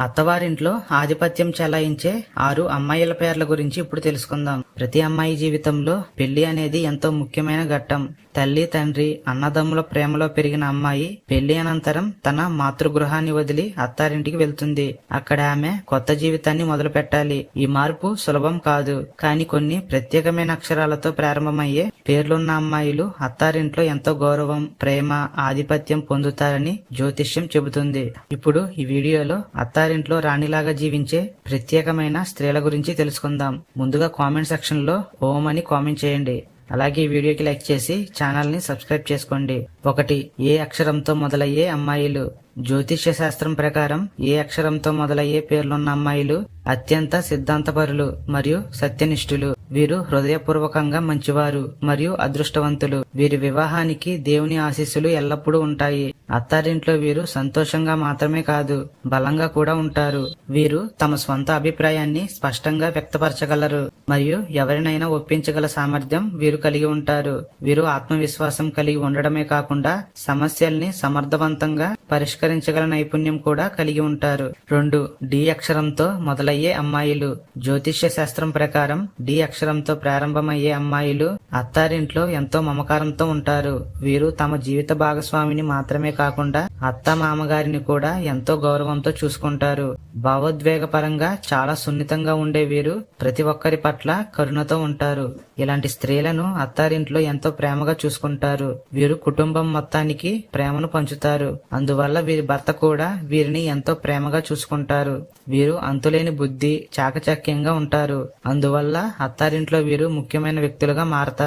అత్తవారింట్లో ఆధిపత్యం చెలాయించే ఆరు అమ్మాయిల పేర్ల గురించి ఇప్పుడు తెలుసుకుందాం. ప్రతి అమ్మాయి జీవితంలో పెళ్ళి అనేది ఎంతో ముఖ్యమైన ఘట్టం. తల్లి తండ్రి అన్నదమ్ముల ప్రేమలో పెరిగిన అమ్మాయి పెళ్ళి అనంతరం తన మాతృగృహాన్ని వదిలి అత్తారింటికి వెళ్తుంది. అక్కడ ఆమె కొత్త జీవితాన్ని మొదలు పెట్టాలి ఈ మార్పు సులభం కాదు. కానీ కొన్ని ప్రత్యేకమైన అక్షరాలతో ప్రారంభమయ్యే పేర్లున్న అమ్మాయిలు అత్తారింట్లో ఎంతో గౌరవం ప్రేమ ఆధిపత్యం పొందుతారని జ్యోతిష్యం చెబుతుంది. ఇప్పుడు ఈ వీడియోలో అత్తారింట్లో రాణిలాగా జీవించే ప్రత్యేకమైన స్త్రీల గురించి తెలుసుకుందాం. ముందుగా కామెంట్ సెక్షన్లో ఓం అని కామెంట్ చేయండి. అలాగే ఈ వీడియోకి లైక్ చేసి ఛానల్ని సబ్స్క్రైబ్ చేసుకోండి. ఒకటి ఏ అక్షరంతో మొదలయ్యే అమ్మాయిలు? జ్యోతిష్య శాస్త్రం ప్రకారం ఏ అక్షరంతో మొదలయ్యే పేర్లున్న అమ్మాయిలు అత్యంత సిద్ధాంతపరులు మరియు సత్యనిష్ఠులు. వీరు హృదయపూర్వకంగా మంచివారు మరియు అదృష్టవంతులు. వీరి వివాహానికి దేవుని ఆశీస్సులు ఎల్లప్పుడూ ఉంటాయి. అత్తారింట్లో వీరు సంతోషంగా మాత్రమే కాదు బలంగా కూడా ఉంటారు. వీరు తమ స్వంత అభిప్రాయాన్ని స్పష్టంగా వ్యక్తపరచగలరు మరియు ఎవరినైనా ఒప్పించగల సామర్థ్యం వీరు కలిగి ఉంటారు. వీరు ఆత్మవిశ్వాసం కలిగి ఉండడమే కాకుండా సమస్యల్ని సమర్థవంతంగా పరిష్కరించగల నైపుణ్యం కూడా కలిగి ఉంటారు. రెండు డి అక్షరంతో మొదలయ్యే అమ్మాయిలు. జ్యోతిష్య శాస్త్రం ప్రకారం డి అక్షరంతో ప్రారంభమయ్యే అమ్మాయిలు అత్తారింట్లో ఎంతో మమకారంతో ఉంటారు. వీరు తమ జీవిత భాగస్వామిని మాత్రమే కాకుండా అత్త మామగారిని కూడా ఎంతో గౌరవంతో చూసుకుంటారు. భావోద్వేగపరంగా చాలా సున్నితంగా ఉండే వీరు ప్రతి ఒక్కరి పట్ల కరుణతో ఉంటారు. ఇలాంటి స్త్రీలను అత్తారింట్లో ఎంతో ప్రేమగా చూసుకుంటారు. వీరు కుటుంబం మొత్తానికి ప్రేమను పంచుతారు. అందువల్ల వీరి భర్త కూడా వీరిని ఎంతో ప్రేమగా చూసుకుంటారు. వీరు అంతులేని బుద్ధి చాకచక్యంగా ఉంటారు. అందువల్ల అత్తారింట్లో వీరు ముఖ్యమైన వ్యక్తులుగా మారతారు.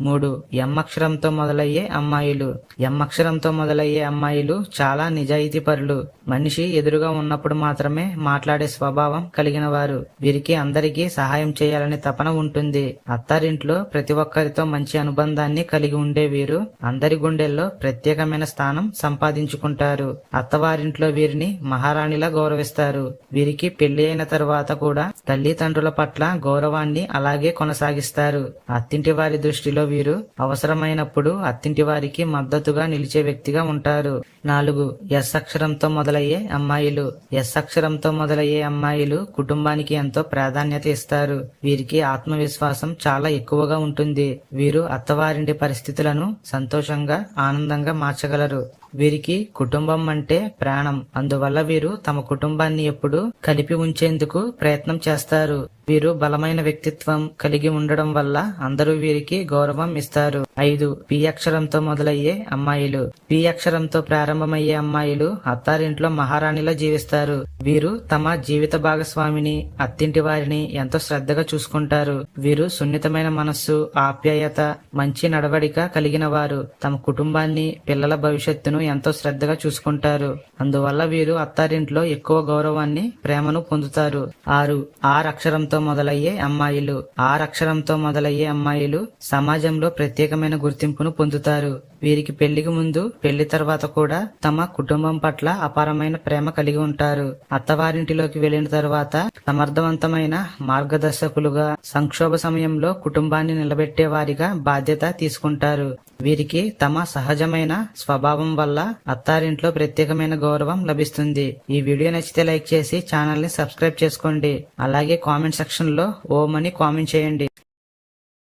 మూడు ఎమ్మక్షరంతో అక్షరంతో మొదలయ్యే అమ్మాయిలు. ఎమ్మక్షరంతో అక్షరంతో మొదలయ్యే అమ్మాయిలు చాలా నిజాయితీ పరులు మనిషి ఎదురుగా ఉన్నప్పుడు మాత్రమే మాట్లాడే స్వభావం కలిగిన వారు వీరికి అందరికీ సహాయం చేయాలనే తపన ఉంటుంది. అత్తారింట్లో ప్రతి ఒక్కరితో మంచి అనుబంధాన్ని కలిగి ఉండే వీరు అందరి గుండెల్లో ప్రత్యేకమైన స్థానం సంపాదించుకుంటారు. అత్తవారింట్లో వీరిని మహారాణిలా గౌరవిస్తారు. వీరికి పెళ్ళి అయిన తరువాత కూడా తల్లిదండ్రుల పట్ల గౌరవాన్ని అలాగే కొనసాగిస్తారు. అత్తింటి వారి దృష్టిలో వీరు అవసరమైనప్పుడు అత్తింటి వారికి మద్దతుగా నిలిచే వ్యక్తిగా ఉంటారు. నాలుగు ఎస్ అక్షరంతో మొదలయ్యే అమ్మాయిలు. ఎస్ అక్షరంతో మొదలయ్యే అమ్మాయిలు కుటుంబానికి ఎంతో ప్రాధాన్యత ఇస్తారు. వీరికి ఆత్మవిశ్వాసం చాలా ఎక్కువగా ఉంటుంది. వీరు అత్తవారింటి పరిస్థితులను సంతోషంగా ఆనందంగా మార్చగలరు. వీరికి కుటుంబం అంటే ప్రాణం. అందువల్ల వీరు తమ కుటుంబాన్ని ఎప్పుడు కలిపి ఉంచేందుకు ప్రయత్నం చేస్తారు. వీరు బలమైన వ్యక్తిత్వం కలిగి ఉండడం వల్ల అందరూ వీరికి గౌరవం ఇస్తారు. ఐదు పి అక్షరంతో మొదలయ్యే అమ్మాయిలు. పి అక్షరంతో ప్రారంభమయ్యే అమ్మాయిలు అత్తారింట్లో మహారాణిలా జీవిస్తారు. వీరు తమ జీవిత భాగస్వామిని అత్తింటి వారిని ఎంతో శ్రద్ధగా చూసుకుంటారు. వీరు సున్నితమైన మనస్సు ఆప్యాయత మంచి నడవడిక కలిగిన వారు. తమ కుటుంబాన్ని పిల్లల భవిష్యత్తును ఎంతో శ్రద్ధగా చూసుకుంటారు. అందువల్ల వీరు అత్తారింట్లో ఎక్కువ గౌరవాన్ని ప్రేమను పొందుతారు. ఆరు ఆర్ అక్షరంతో మొదలయ్యే అమ్మాయిలు. ఆర్ అక్షరంతో మొదలయ్యే అమ్మాయిలు సమాజంలో ప్రత్యేకమైన గుర్తింపును పొందుతారు. వీరికి పెళ్ళికి ముందు పెళ్ళి తర్వాత కూడా తమ కుటుంబం పట్ల అపారమైన ప్రేమ కలిగి ఉంటారు. అత్తవారింటిలోకి వెళ్ళిన తర్వాత సమర్థవంతమైన మార్గదర్శకులుగా సంక్షోభ సమయంలో కుటుంబాన్ని నిలబెట్టే వారిగా బాధ్యత తీసుకుంటారు. వీరికి తమ సహజమైన స్వభావం వల్ల అత్తారింట్లో ప్రత్యేకమైన గౌరవం లభిస్తుంది. ఈ వీడియో నచ్చితే లైక్ చేసి ఛానల్ని సబ్స్క్రైబ్ చేసుకోండి. అలాగే కామెంట్ సెక్షన్లో ఓం అని కామెంట్ చేయండి.